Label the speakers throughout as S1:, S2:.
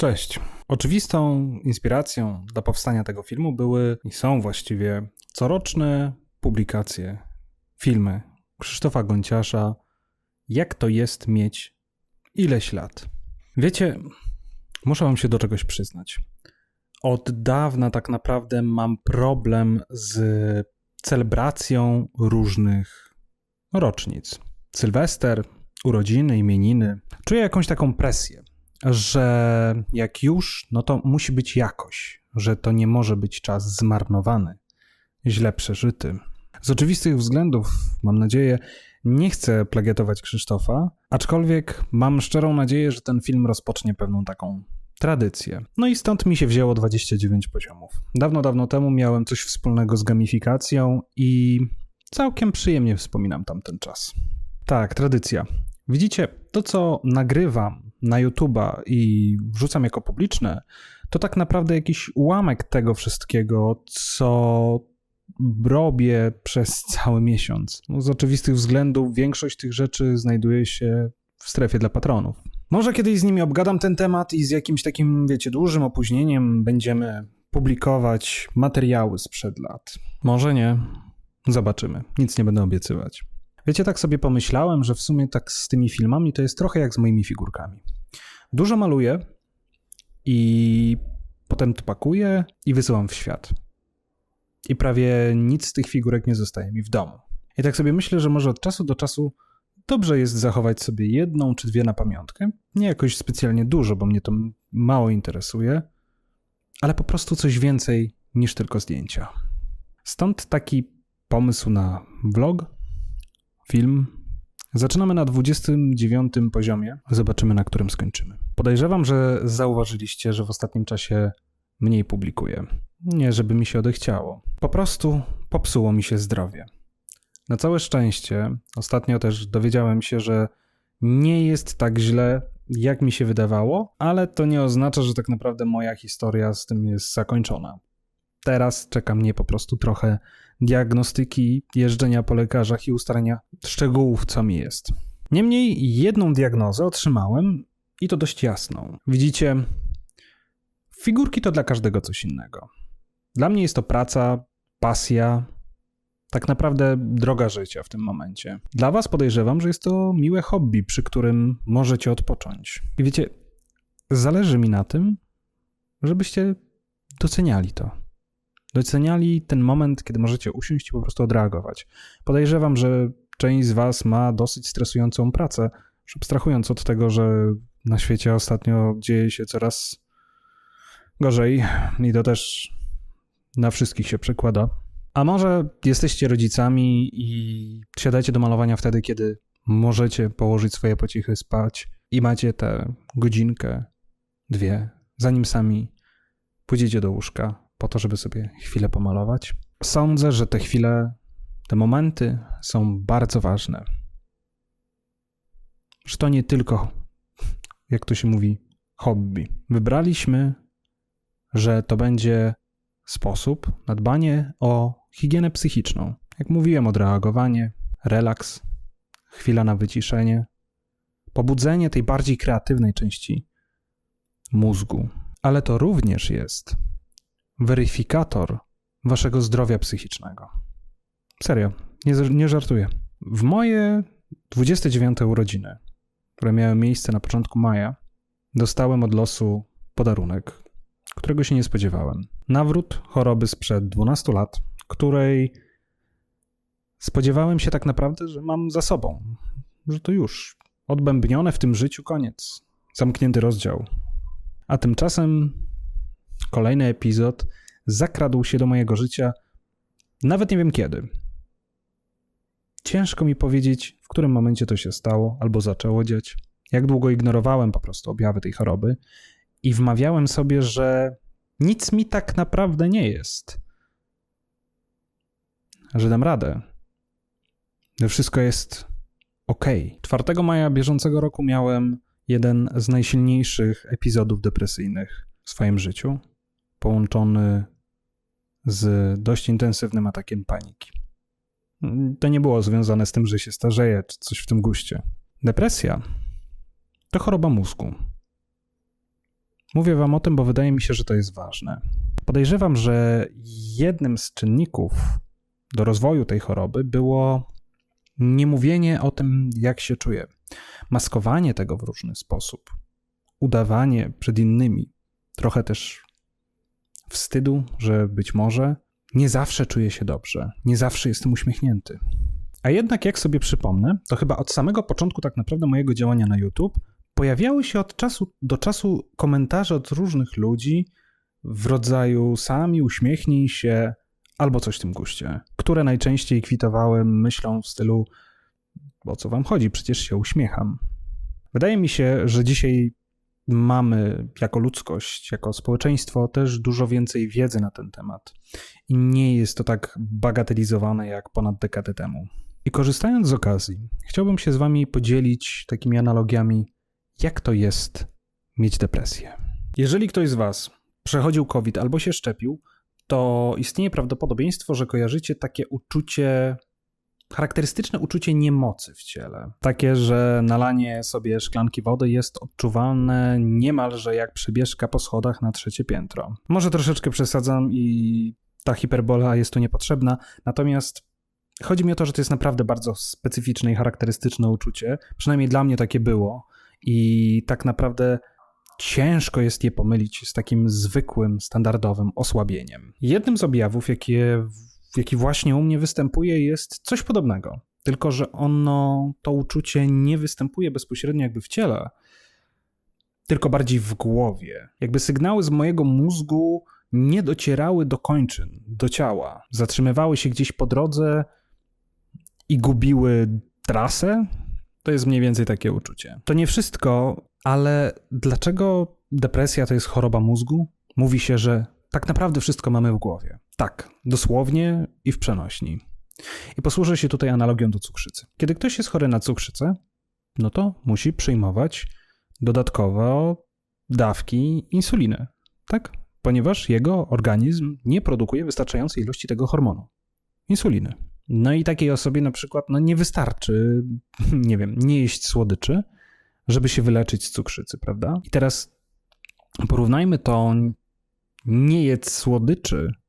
S1: Cześć. Oczywistą inspiracją dla powstania tego filmu były i są właściwie coroczne publikacje, filmy Krzysztofa Gonciarza Jak to jest mieć ileś lat. Wiecie, muszę wam się do czegoś przyznać. Od dawna tak naprawdę mam problem z celebracją różnych rocznic. Sylwester, urodziny, imieniny. Czuję jakąś taką presję że jak już, no to musi być jakoś, że to nie może być czas zmarnowany, źle przeżyty. Z oczywistych względów, mam nadzieję, nie chcę plagiatować Krzysztofa, aczkolwiek mam szczerą nadzieję, że ten film rozpocznie pewną taką tradycję. No i stąd mi się wzięło 29 poziomów. Dawno, dawno temu miałem coś wspólnego z gamifikacją i całkiem przyjemnie wspominam tamten czas. Tak, tradycja. Widzicie, to co nagrywam na YouTube'a i wrzucam jako publiczne, to tak naprawdę jakiś ułamek tego wszystkiego, co robię przez cały miesiąc. No, z oczywistych względów większość tych rzeczy znajduje się w strefie dla patronów. Może kiedyś z nimi obgadam ten temat i z jakimś takim, wiecie, dużym opóźnieniem będziemy publikować materiały sprzed lat. Może nie. Zobaczymy. Nic nie będę obiecywać. Wiecie, tak sobie pomyślałem, że w sumie tak z tymi filmami to jest trochę jak z moimi figurkami. Dużo maluję i potem to pakuję i wysyłam w świat. I prawie nic z tych figurek nie zostaje mi w domu. I tak sobie myślę, że może od czasu do czasu dobrze jest zachować sobie jedną czy dwie na pamiątkę. Nie jakoś specjalnie dużo, bo mnie to mało interesuje, ale po prostu coś więcej niż tylko zdjęcia. Stąd taki pomysł na vlog, film. Zaczynamy na 29 poziomie, zobaczymy na którym skończymy. Podejrzewam, że zauważyliście, że w ostatnim czasie mniej publikuję. Nie, żeby mi się odechciało. Po prostu popsuło mi się zdrowie. Na całe szczęście, ostatnio też dowiedziałem się, że nie jest tak źle, jak mi się wydawało, ale to nie oznacza, że tak naprawdę moja historia z tym jest zakończona. Teraz czeka mnie po prostu trochę diagnostyki, jeżdżenia po lekarzach i ustalenia szczegółów, co mi jest. Niemniej jedną diagnozę otrzymałem i to dość jasną. Widzicie, figurki to dla każdego coś innego. Dla mnie jest to praca, pasja, tak naprawdę droga życia w tym momencie. Dla Was podejrzewam, że jest to miłe hobby, przy którym możecie odpocząć. I wiecie, zależy mi na tym, żebyście doceniali to doceniali ten moment, kiedy możecie usiąść i po prostu odreagować. Podejrzewam, że część z Was ma dosyć stresującą pracę, już abstrahując od tego, że na świecie ostatnio dzieje się coraz gorzej i to też na wszystkich się przekłada. A może jesteście rodzicami i siadacie do malowania wtedy, kiedy możecie położyć swoje pocichy spać i macie tę godzinkę, dwie, zanim sami pójdziecie do łóżka, po to, żeby sobie chwilę pomalować. Sądzę, że te chwile, te momenty są bardzo ważne. Że to nie tylko, jak to się mówi, hobby. Wybraliśmy, że to będzie sposób na dbanie o higienę psychiczną. Jak mówiłem, odreagowanie, relaks, chwila na wyciszenie, pobudzenie tej bardziej kreatywnej części mózgu. Ale to również jest weryfikator waszego zdrowia psychicznego. Serio, nie, nie żartuję. W moje 29 urodziny, które miały miejsce na początku maja, dostałem od losu podarunek, którego się nie spodziewałem. Nawrót choroby sprzed 12 lat, której spodziewałem się tak naprawdę, że mam za sobą, że to już odbębnione w tym życiu koniec, zamknięty rozdział. A tymczasem Kolejny epizod zakradł się do mojego życia, nawet nie wiem kiedy. Ciężko mi powiedzieć, w którym momencie to się stało albo zaczęło dziać. Jak długo ignorowałem po prostu objawy tej choroby i wmawiałem sobie, że nic mi tak naprawdę nie jest. Że dam radę. Że wszystko jest ok. 4 maja bieżącego roku miałem jeden z najsilniejszych epizodów depresyjnych w swoim życiu połączony z dość intensywnym atakiem paniki. To nie było związane z tym, że się starzeje, czy coś w tym guście. Depresja to choroba mózgu. Mówię wam o tym, bo wydaje mi się, że to jest ważne. Podejrzewam, że jednym z czynników do rozwoju tej choroby było niemówienie o tym, jak się czuję, maskowanie tego w różny sposób, udawanie przed innymi, trochę też wstydu, że być może nie zawsze czuję się dobrze, nie zawsze jestem uśmiechnięty. A jednak, jak sobie przypomnę, to chyba od samego początku tak naprawdę mojego działania na YouTube pojawiały się od czasu do czasu komentarze od różnych ludzi w rodzaju sami uśmiechnij się albo coś w tym guście, które najczęściej kwitowałem myślą w stylu o co wam chodzi, przecież się uśmiecham. Wydaje mi się, że dzisiaj mamy jako ludzkość, jako społeczeństwo też dużo więcej wiedzy na ten temat i nie jest to tak bagatelizowane jak ponad dekadę temu. I korzystając z okazji, chciałbym się z Wami podzielić takimi analogiami, jak to jest mieć depresję. Jeżeli ktoś z Was przechodził COVID albo się szczepił, to istnieje prawdopodobieństwo, że kojarzycie takie uczucie, charakterystyczne uczucie niemocy w ciele. Takie, że nalanie sobie szklanki wody jest odczuwalne niemalże jak przebieżka po schodach na trzecie piętro. Może troszeczkę przesadzam i ta hiperbola jest tu niepotrzebna, natomiast Chodzi mi o to, że to jest naprawdę bardzo specyficzne i charakterystyczne uczucie. Przynajmniej dla mnie takie było. I tak naprawdę ciężko jest je pomylić z takim zwykłym, standardowym osłabieniem. Jednym z objawów, jakie, jaki właśnie u mnie występuje, jest coś podobnego. Tylko, że ono, to uczucie nie występuje bezpośrednio jakby w ciele, tylko bardziej w głowie. Jakby sygnały z mojego mózgu nie docierały do kończyn, do ciała. Zatrzymywały się gdzieś po drodze i gubiły trasę. To jest mniej więcej takie uczucie. To nie wszystko, ale dlaczego depresja to jest choroba mózgu? Mówi się, że tak naprawdę wszystko mamy w głowie. Tak, dosłownie i w przenośni. I posłużę się tutaj analogią do cukrzycy. Kiedy ktoś jest chory na cukrzycę, no to musi przyjmować dodatkowo dawki insuliny, tak? Ponieważ jego organizm nie produkuje wystarczającej ilości tego hormonu insuliny. No i takiej osobie na przykład no nie wystarczy, nie wiem, nie jeść słodyczy, żeby się wyleczyć z cukrzycy, prawda? I teraz porównajmy to nie jedz słodyczy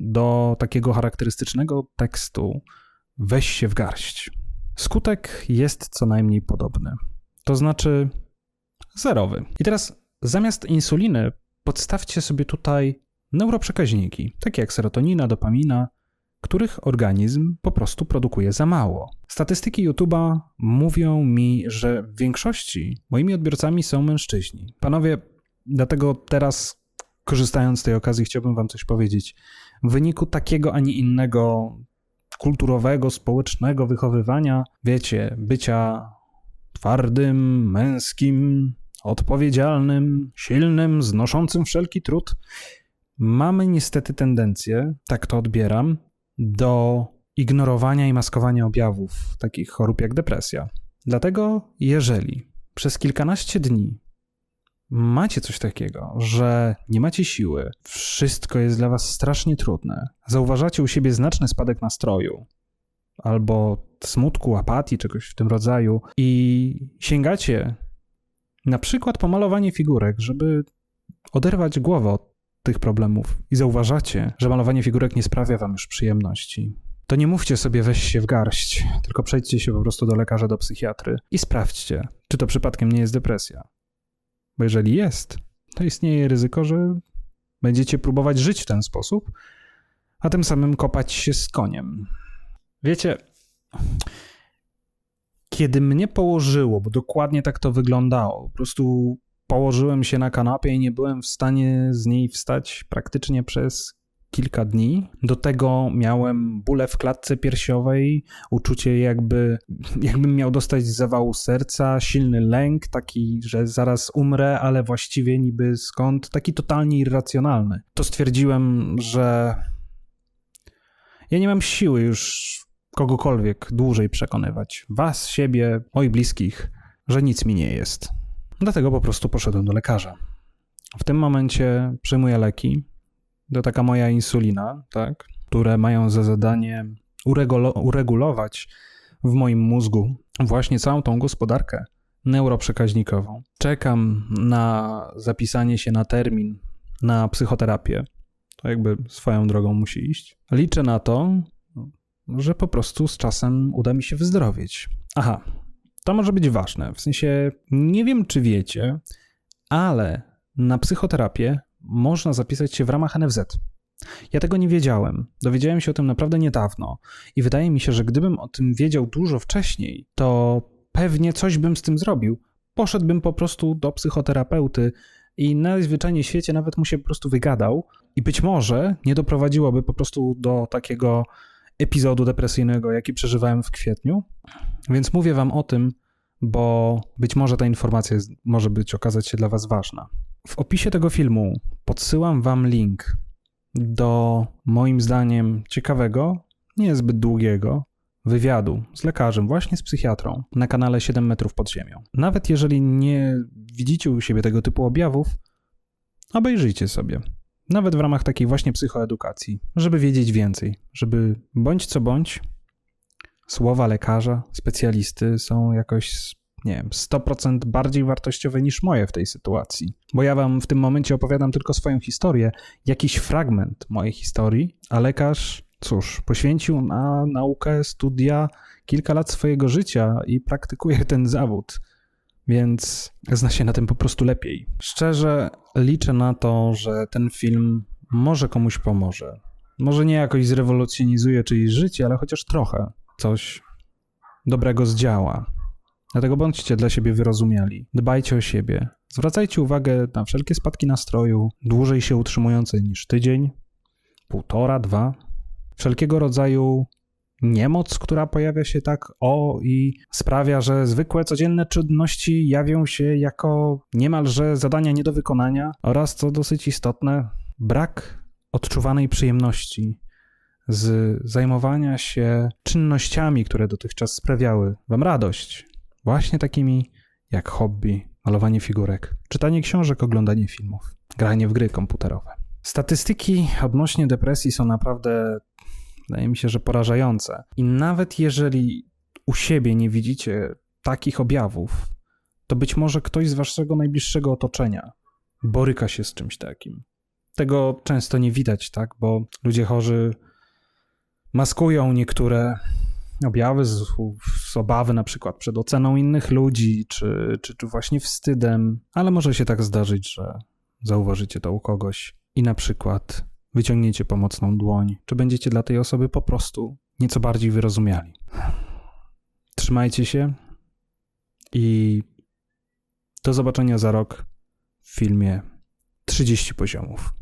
S1: do takiego charakterystycznego tekstu weź się w garść. Skutek jest co najmniej podobny. To znaczy zerowy. I teraz zamiast insuliny podstawcie sobie tutaj neuroprzekaźniki, takie jak serotonina, dopamina, których organizm po prostu produkuje za mało. Statystyki YouTube'a mówią mi, że w większości moimi odbiorcami są mężczyźni. Panowie, dlatego teraz, korzystając z tej okazji, chciałbym Wam coś powiedzieć. W wyniku takiego, a nie innego kulturowego, społecznego wychowywania, wiecie, bycia twardym, męskim, odpowiedzialnym, silnym, znoszącym wszelki trud, mamy niestety tendencję, tak to odbieram, do ignorowania i maskowania objawów takich chorób jak depresja. Dlatego, jeżeli przez kilkanaście dni macie coś takiego, że nie macie siły, wszystko jest dla was strasznie trudne, zauważacie u siebie znaczny spadek nastroju, albo smutku, apatii, czegoś w tym rodzaju, i sięgacie na przykład po malowanie figurek, żeby oderwać głowę od tych problemów i zauważacie, że malowanie figurek nie sprawia wam już przyjemności, to nie mówcie sobie weź się w garść, tylko przejdźcie się po prostu do lekarza, do psychiatry i sprawdźcie, czy to przypadkiem nie jest depresja. Bo jeżeli jest, to istnieje ryzyko, że będziecie próbować żyć w ten sposób, a tym samym kopać się z koniem. Wiecie, kiedy mnie położyło, bo dokładnie tak to wyglądało, po prostu położyłem się na kanapie i nie byłem w stanie z niej wstać praktycznie przez kilka dni. Do tego miałem bóle w klatce piersiowej, uczucie jakby, jakbym miał dostać zawału serca, silny lęk, taki, że zaraz umrę, ale właściwie niby skąd, taki totalnie irracjonalny. To stwierdziłem, że ja nie mam siły już kogokolwiek dłużej przekonywać. Was, siebie, moich bliskich, że nic mi nie jest. Dlatego po prostu poszedłem do lekarza. W tym momencie przyjmuję leki. To taka moja insulina, tak, które mają za zadanie uregulować w moim mózgu właśnie całą tą gospodarkę neuroprzekaźnikową. Czekam na zapisanie się na termin na psychoterapię. To jakby swoją drogą musi iść. Liczę na to, że po prostu z czasem uda mi się wyzdrowieć. Aha, to może być ważne. W sensie, nie wiem czy wiecie, ale na psychoterapię można zapisać się w ramach NFZ. Ja tego nie wiedziałem. Dowiedziałem się o tym naprawdę niedawno i wydaje mi się, że gdybym o tym wiedział dużo wcześniej, to pewnie coś bym z tym zrobił. Poszedłbym po prostu do psychoterapeuty i najzwyczajniej w świecie nawet mu się po prostu wygadał i być może nie doprowadziłoby po prostu do takiego epizodu depresyjnego, jaki przeżywałem w kwietniu. Więc mówię wam o tym, bo być może ta informacja może być okazać się dla was ważna. W opisie tego filmu podsyłam wam link do moim zdaniem ciekawego, niezbyt długiego wywiadu z lekarzem, właśnie z psychiatrą, na kanale 7 metrów pod ziemią. Nawet jeżeli nie widzicie u siebie tego typu objawów, obejrzyjcie sobie. Nawet w ramach takiej właśnie psychoedukacji, żeby wiedzieć więcej, żeby bądź co bądź słowa lekarza, specjalisty są jakoś, nie wiem, 100% bardziej wartościowe niż moje w tej sytuacji. Bo ja wam w tym momencie opowiadam tylko swoją historię, jakiś fragment mojej historii, a lekarz, cóż, poświęcił na naukę, studia kilka lat swojego życia i praktykuje ten zawód. Więc zna się na tym po prostu lepiej. Szczerze liczę na to, że ten film może komuś pomoże. Może nie jakoś zrewolucjonizuje czyjeś życie, ale chociaż trochę coś dobrego zdziała. Dlatego bądźcie dla siebie wyrozumiali. Dbajcie o siebie. Zwracajcie uwagę na wszelkie spadki nastroju, dłużej się utrzymujące niż tydzień, półtora, dwa. Wszelkiego rodzaju niemoc, która pojawia się tak o i sprawia, że zwykłe codzienne czynności jawią się jako niemalże zadania nie do wykonania oraz, co dosyć istotne, brak odczuwanej przyjemności z zajmowania się czynnościami, które dotychczas sprawiały wam radość. Właśnie takimi jak hobby, malowanie figurek, czytanie książek, oglądanie filmów, granie w gry komputerowe. Statystyki odnośnie depresji są naprawdę, wydaje mi się, że porażające. I nawet jeżeli u siebie nie widzicie takich objawów, to być może ktoś z waszego najbliższego otoczenia boryka się z czymś takim. Tego często nie widać, tak? Bo ludzie chorzy maskują niektóre objawy z, z obawy na przykład przed oceną innych ludzi, czy, czy, czy właśnie wstydem, ale może się tak zdarzyć, że zauważycie to u kogoś i na przykład wyciągniecie pomocną dłoń, czy będziecie dla tej osoby po prostu nieco bardziej wyrozumiali. Trzymajcie się i do zobaczenia za rok w filmie 30 poziomów.